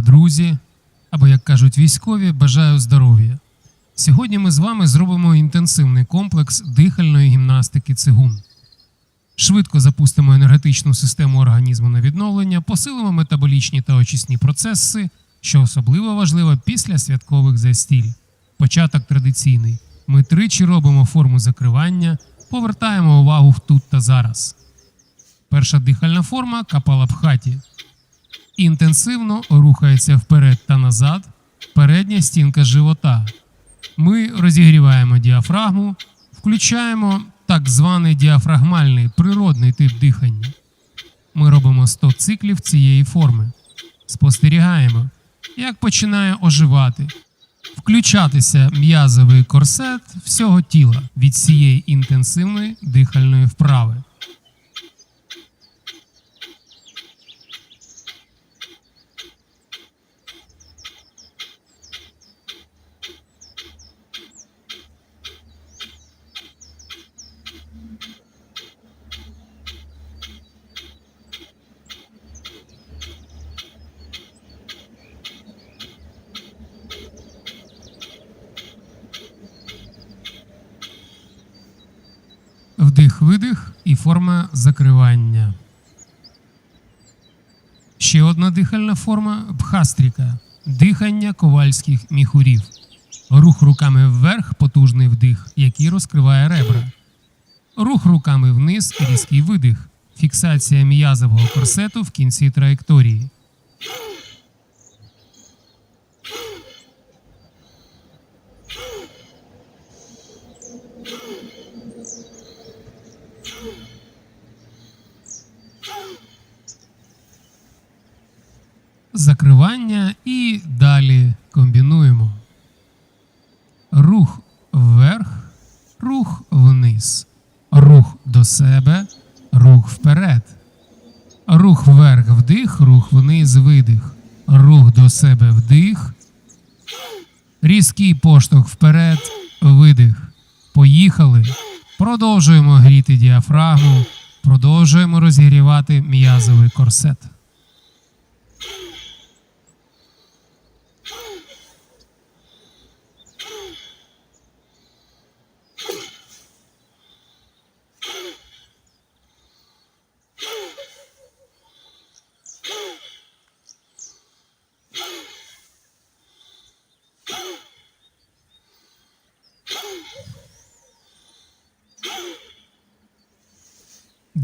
друзі, або, як кажуть військові, бажаю здоров'я. Сьогодні ми з вами зробимо інтенсивний комплекс дихальної гімнастики цигун. Швидко запустимо енергетичну систему організму на відновлення, посилимо метаболічні та очисні процеси, що особливо важливо після святкових застіль. Початок традиційний. Ми тричі робимо форму закривання, повертаємо увагу в тут та зараз. Перша дихальна форма капалабхаті. Інтенсивно рухається вперед та назад передня стінка живота. Ми розігріваємо діафрагму, включаємо так званий діафрагмальний природний тип дихання. Ми робимо 100 циклів цієї форми. Спостерігаємо, як починає оживати, включатися м'язовий корсет всього тіла від цієї інтенсивної дихальної вправи. Вдих-видих і форма закривання. Ще одна дихальна форма бхастріка дихання ковальських міхурів. Рух руками вверх, потужний вдих, який розкриває ребра. Рух руками вниз, різкий видих. Фіксація м'язового корсету в кінці траєкторії. Закривання і далі комбінуємо. Рух вверх, рух вниз, рух до себе, рух вперед. Рух вверх вдих, рух вниз видих, рух до себе вдих. Різкий поштовх вперед, видих. Поїхали. Продовжуємо гріти діафрагму, продовжуємо розігрівати м'язовий корсет.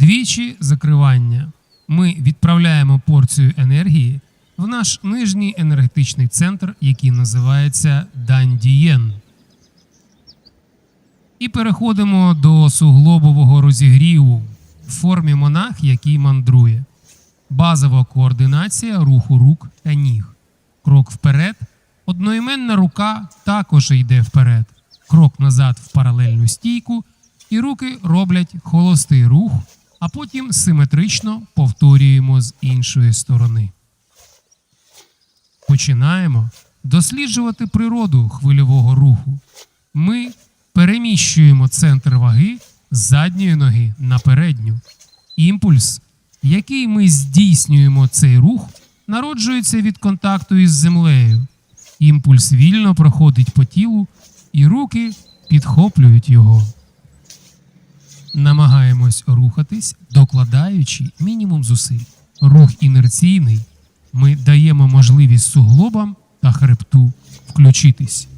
Двічі закривання. Ми відправляємо порцію енергії в наш нижній енергетичний центр, який називається Дандієн. І переходимо до суглобового розігріву в формі монах, який мандрує. Базова координація руху рук та ніг. Крок вперед. Одноіменна рука також йде вперед. Крок назад в паралельну стійку, і руки роблять холостий рух, а потім симетрично повторюємо з іншої сторони. Починаємо досліджувати природу хвильового руху. Ми переміщуємо центр ваги з задньої ноги на передню. Імпульс, який ми здійснюємо цей рух, народжується від контакту із землею. Імпульс вільно проходить по тілу, і руки підхоплюють його. Намагаємось рухатись, докладаючи мінімум зусиль. Рух інерційний. Ми даємо можливість суглобам та хребту включитись.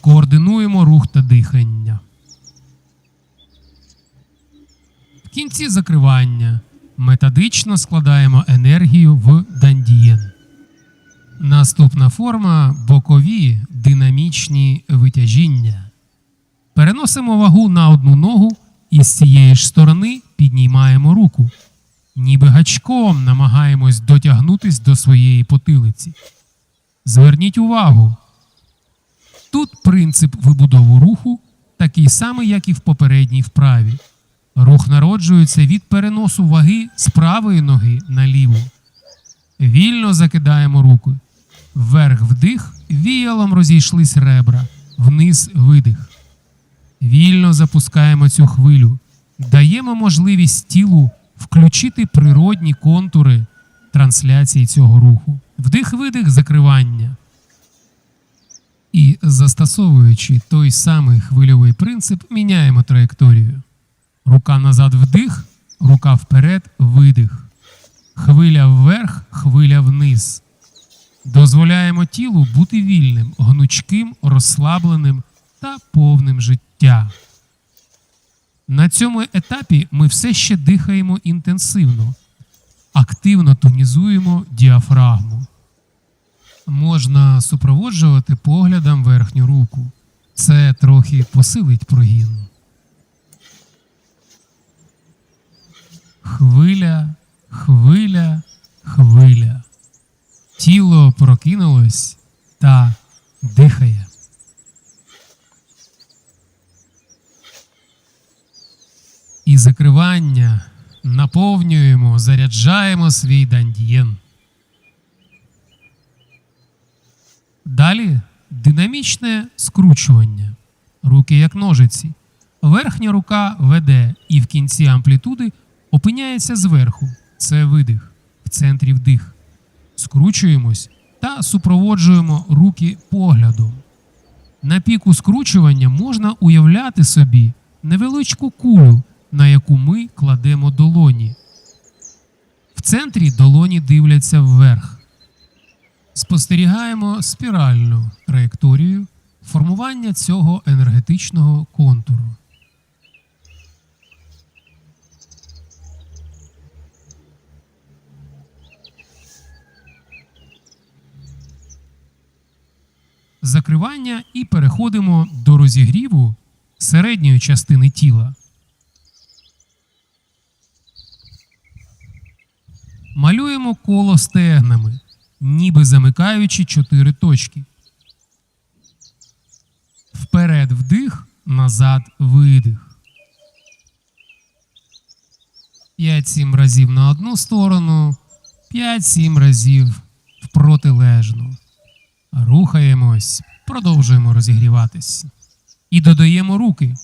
Координуємо рух та дихання. В кінці закривання методично складаємо енергію в дандієн. Наступна форма бокові динамічні витяжіння. Переносимо вагу на одну ногу і з цієї ж сторони піднімаємо руку. Ніби гачком намагаємось дотягнутись до своєї потилиці. Зверніть увагу. Тут принцип вибудови руху такий самий, як і в попередній вправі. Рух народжується від переносу ваги з правої ноги на ліву. Вільно закидаємо руки. Вверх вдих, віялом розійшлись ребра, вниз видих. Вільно запускаємо цю хвилю, даємо можливість тілу включити природні контури трансляції цього руху. Вдих-видих закривання. І застосовуючи той самий хвильовий принцип, міняємо траєкторію. Рука назад вдих, рука вперед видих. Хвиля вверх, хвиля вниз. Дозволяємо тілу бути вільним, гнучким, розслабленим та повним життя. На цьому етапі ми все ще дихаємо інтенсивно, активно тонізуємо діафрагму. Можна супроводжувати поглядом верхню руку. Це трохи посилить прогін. Хвиля, хвиля, хвиля. Тіло прокинулось та дихає. І закривання наповнюємо, заряджаємо свій дандієн. Далі динамічне скручування. Руки як ножиці. Верхня рука веде і в кінці амплітуди опиняється зверху. Це видих, в центрі вдих. Скручуємось та супроводжуємо руки поглядом. На піку скручування можна уявляти собі невеличку кулю, на яку ми кладемо долоні. В центрі долоні дивляться вверх. Спостерігаємо спіральну траєкторію формування цього енергетичного контуру. Закривання і переходимо до розігріву середньої частини тіла. Малюємо коло стегнами, ніби замикаючи чотири точки. Вперед вдих, назад видих. 5-7 разів на одну сторону, 5-7 разів в протилежну. Рухаємось, продовжуємо розігріватись. І додаємо руки,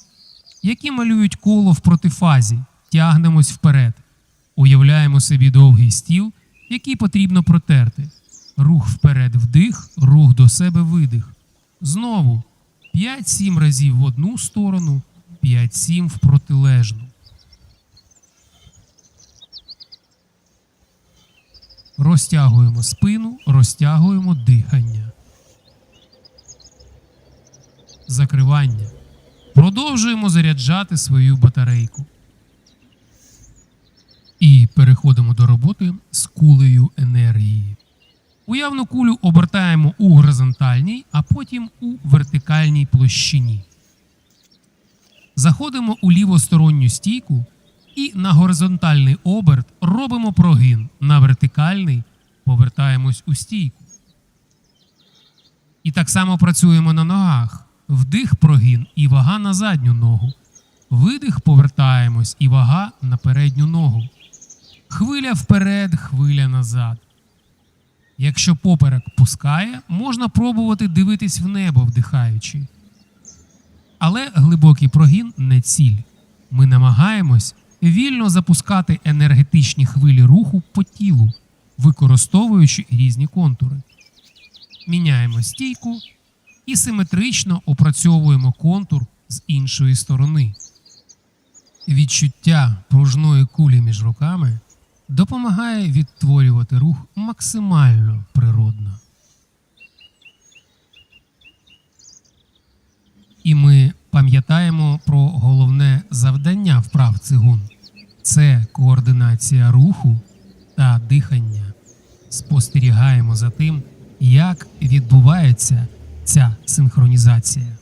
які малюють коло в протифазі, тягнемось вперед. Уявляємо собі довгий стіл, який потрібно протерти. Рух вперед вдих, рух до себе видих. Знову 5-7 разів в одну сторону, 5-7 в протилежну. Розтягуємо спину, розтягуємо дихання. Закривання. Продовжуємо заряджати свою батарейку. І переходимо до роботи з кулею енергії. Уявну кулю обертаємо у горизонтальній, а потім у вертикальній площині. Заходимо у лівосторонню стійку і на горизонтальний оберт робимо прогин. На вертикальний повертаємось у стійку. І так само працюємо на ногах. Вдих прогин і вага на задню ногу. Видих повертаємось і вага на передню ногу. Хвиля вперед, хвиля назад. Якщо поперек пускає, можна пробувати дивитись в небо, вдихаючи. Але глибокий прогін не ціль. Ми намагаємось вільно запускати енергетичні хвилі руху по тілу, використовуючи різні контури. Міняємо стійку і симетрично опрацьовуємо контур з іншої сторони. Відчуття пружної кулі між руками допомагає відтворювати рух максимально природно. І ми пам'ятаємо про головне завдання вправ цигун це координація руху та дихання. Спостерігаємо за тим, як відбувається ця синхронізація.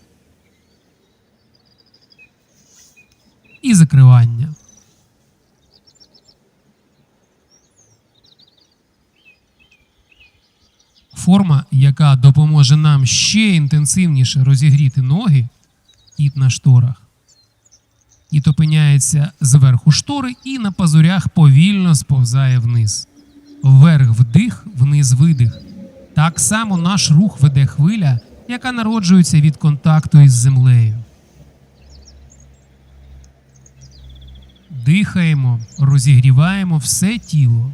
І закривання. Форма, яка допоможе нам ще інтенсивніше розігріти ноги, кіт на шторах. Кіт опиняється зверху штори і на пазурях повільно сповзає вниз. Вверх вдих, вниз видих. Так само наш рух веде хвиля, яка народжується від контакту із землею. Дихаємо, розігріваємо все тіло.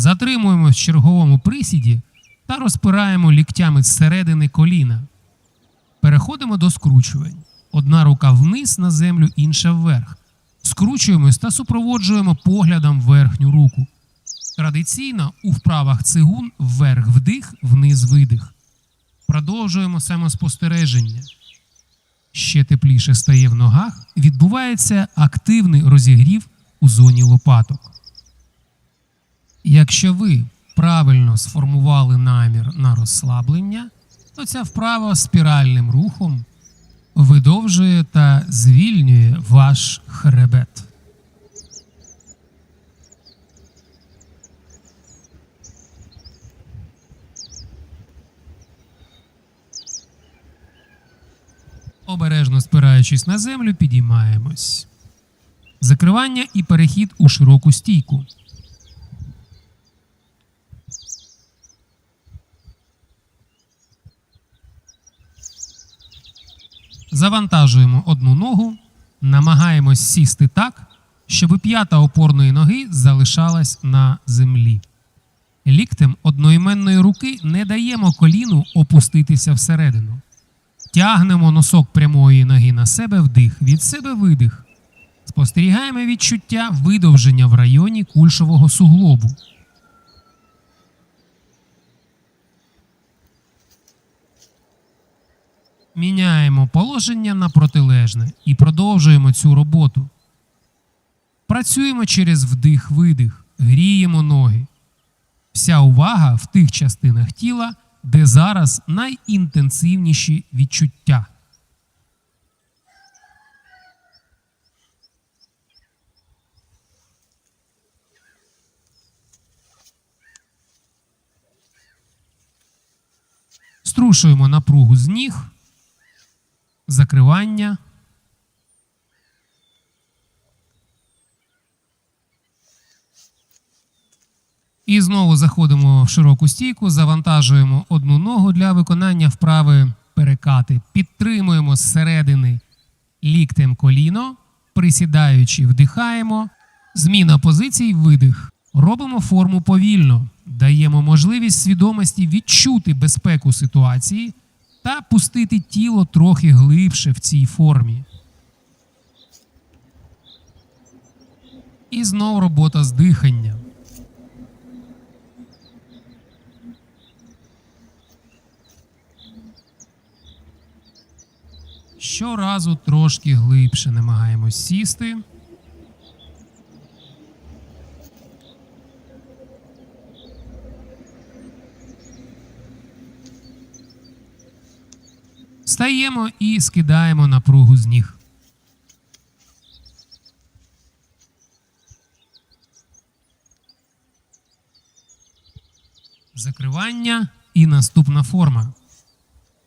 Затримуємось в черговому присіді та розпираємо ліктями зсередини коліна. Переходимо до скручувань. Одна рука вниз на землю, інша вверх. Скручуємось та супроводжуємо поглядом верхню руку. Традиційно у вправах цигун вверх вдих, вниз видих. Продовжуємо самоспостереження. Ще тепліше стає в ногах, відбувається активний розігрів у зоні лопаток. Якщо ви правильно сформували намір на розслаблення, то ця вправа спіральним рухом видовжує та звільнює ваш хребет. Обережно спираючись на землю, підіймаємось. Закривання і перехід у широку стійку. Завантажуємо одну ногу, намагаємось сісти так, щоб п'ята опорної ноги залишалась на землі. Ліктем одноіменної руки не даємо коліну опуститися всередину. Тягнемо носок прямої ноги на себе вдих, від себе видих. Спостерігаємо відчуття видовження в районі кульшового суглобу. Міняємо положення на протилежне і продовжуємо цю роботу. Працюємо через вдих-видих, гріємо ноги. Вся увага в тих частинах тіла, де зараз найінтенсивніші відчуття. Струшуємо напругу з ніг, закривання. І знову заходимо в широку стійку, завантажуємо одну ногу для виконання вправи перекати. Підтримуємо зсередини ліктем коліно, присідаючи, вдихаємо. Зміна позицій, видих. Робимо форму повільно, даємо можливість свідомості відчути безпеку ситуації та пустити тіло трохи глибше в цій формі. І знов робота з диханням. Щоразу трошки глибше намагаємось сісти. Стаємо і скидаємо напругу з ніг. Закривання і наступна форма.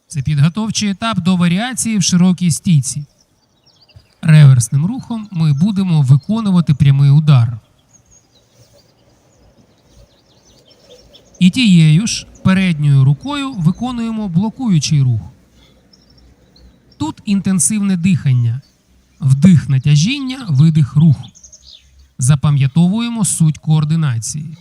Це підготовчий етап до варіації в широкій стійці. Реверсним рухом ми будемо виконувати прямий удар. І тією ж передньою рукою виконуємо блокуючий рух. Інтенсивне дихання, вдих натяжіння, видих рух. Запам'ятовуємо суть координації.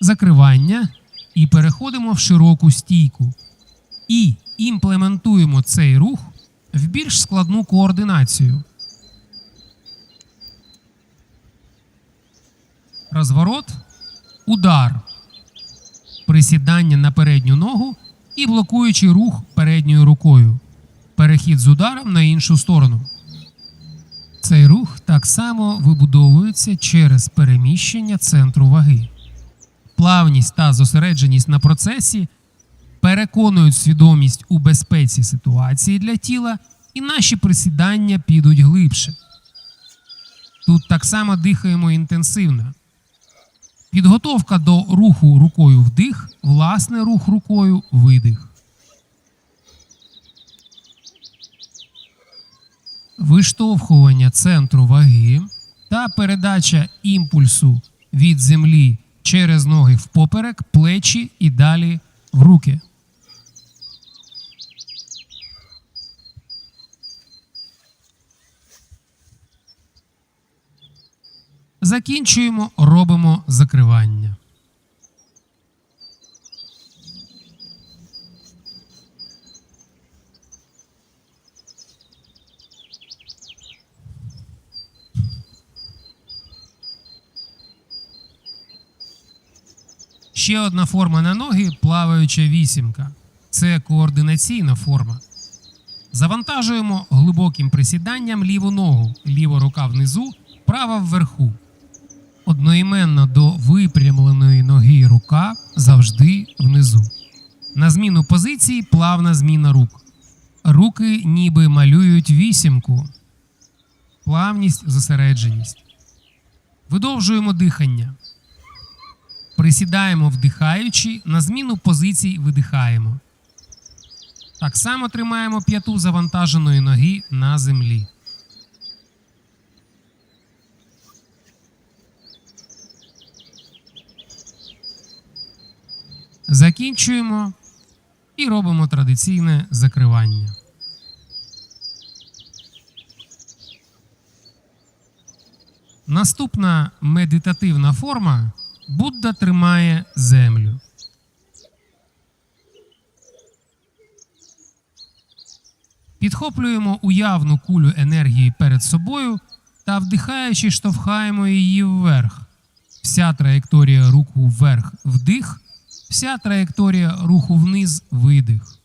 Закривання і переходимо в широку стійку. І імплементуємо цей рух в більш складну координацію. Розворот, удар, присідання на передню ногу і блокуючий рух передньою рукою. Перехід з ударом на іншу сторону. Цей рух так само вибудовується через переміщення центру ваги. Плавність та зосередженість на процесі переконують свідомість у безпеці ситуації для тіла, і наші присідання підуть глибше. Тут так само дихаємо інтенсивно. Підготовка до руху рукою вдих, власне рух рукою видих. Виштовхування центру ваги та передача імпульсу від землі через ноги впоперек, плечі і далі в руки. Закінчуємо, робимо закривання. Ще одна форма на ноги плаваюча вісімка. Це координаційна форма. Завантажуємо глибоким присіданням ліву ногу, ліва рука внизу, права вверху. Одноіменно до випрямленої ноги рука завжди внизу. На зміну позиції плавна зміна рук. Руки ніби малюють вісімку. Плавність, зосередженість. Видовжуємо дихання. Присідаємо вдихаючи, на зміну позицій видихаємо. Так само тримаємо п'яту завантаженої ноги на землі. Закінчуємо і робимо традиційне закривання. Наступна медитативна форма Будда тримає землю. Підхоплюємо уявну кулю енергії перед собою та вдихаючи, штовхаємо її вверх. Вся траєкторія руху вверх вдих, вся траєкторія руху вниз видих.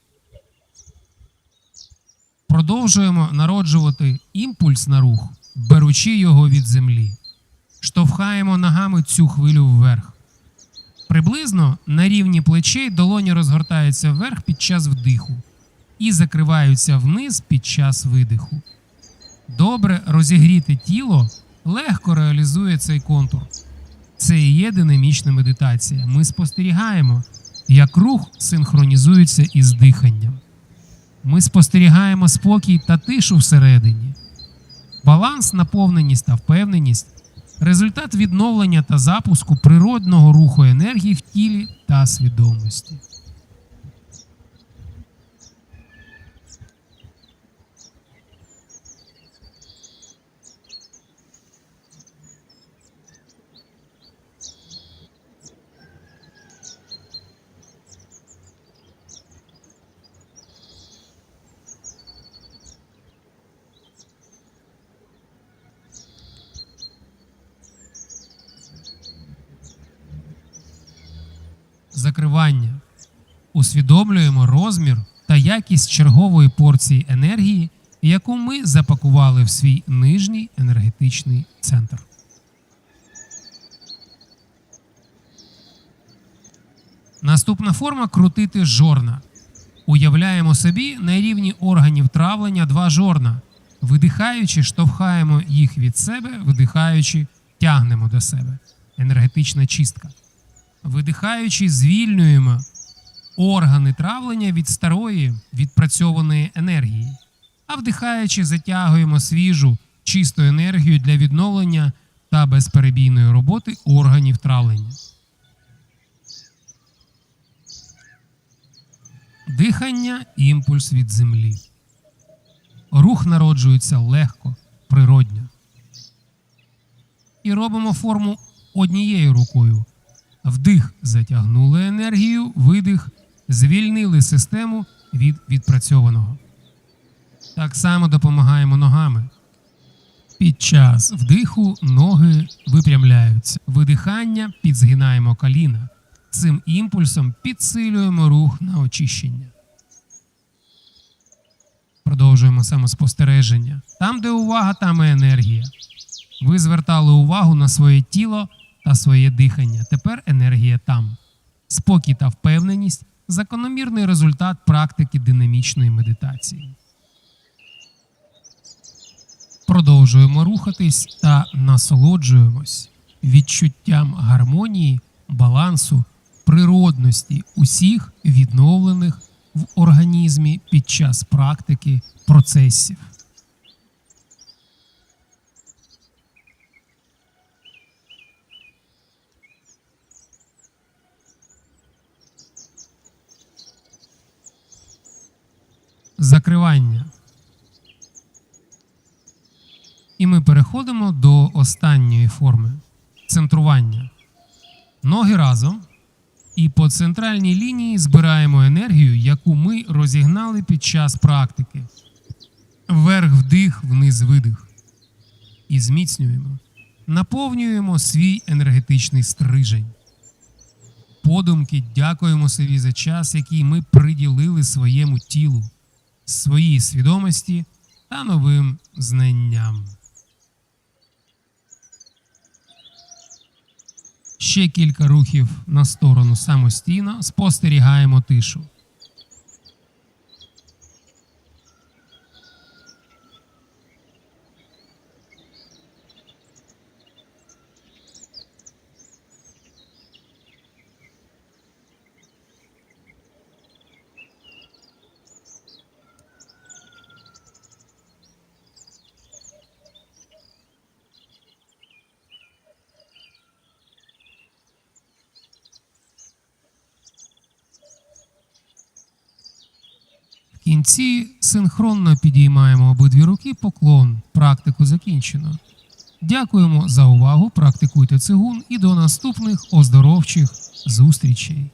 Продовжуємо народжувати імпульс на рух, беручи його від землі. Штовхаємо ногами цю хвилю вверх. Приблизно на рівні плечей долоні розгортаються вверх під час вдиху і закриваються вниз під час видиху. Добре розігріте тіло легко реалізує цей контур. Це і є динамічна медитація. Ми спостерігаємо, як рух синхронізується із диханням. Ми спостерігаємо спокій та тишу всередині. Баланс, наповненість та впевненість результат відновлення та запуску природного руху енергії в тілі та свідомості. Закривання. Усвідомлюємо розмір та якість чергової порції енергії, яку ми запакували в свій нижній енергетичний центр. Наступна форма крутити жорна. Уявляємо собі на рівні органів травлення два жорна. Видихаючи, штовхаємо їх від себе, видихаючи, тягнемо до себе. Енергетична чистка. Видихаючи, звільнюємо органи травлення від старої відпрацьованої енергії, а вдихаючи, затягуємо свіжу чисту енергію для відновлення та безперебійної роботи органів травлення. Дихання імпульс від землі. Рух народжується легко, природньо. І робимо форму однією рукою. Вдих затягнули енергію, видих, звільнили систему від відпрацьованого. Так само допомагаємо ногами. Під час вдиху ноги випрямляються. Видихання підзгинаємо коліна. Цим імпульсом підсилюємо рух на очищення. Продовжуємо самоспостереження. Там, де увага, там і енергія. Ви звертали увагу на своє тіло та своє дихання. Тепер енергія там. Спокій та впевненість закономірний результат практики динамічної медитації. Продовжуємо рухатись та насолоджуємось відчуттям гармонії, балансу, природності усіх відновлених в організмі під час практики процесів. Закривання. І ми переходимо до останньої форми центрування. Ноги разом. І по центральній лінії збираємо енергію, яку ми розігнали під час практики. Вверх вдих, вниз видих. І зміцнюємо. Наповнюємо свій енергетичний стрижень. Подумки дякуємо собі за час, який ми приділили своєму тілу, своїй свідомості та новим знанням. Ще кілька рухів на сторону самостійно спостерігаємо тишу. Кінці синхронно підіймаємо обидві руки поклон. Практику закінчено. Дякуємо за увагу. Практикуйте цигун і до наступних оздоровчих зустрічей.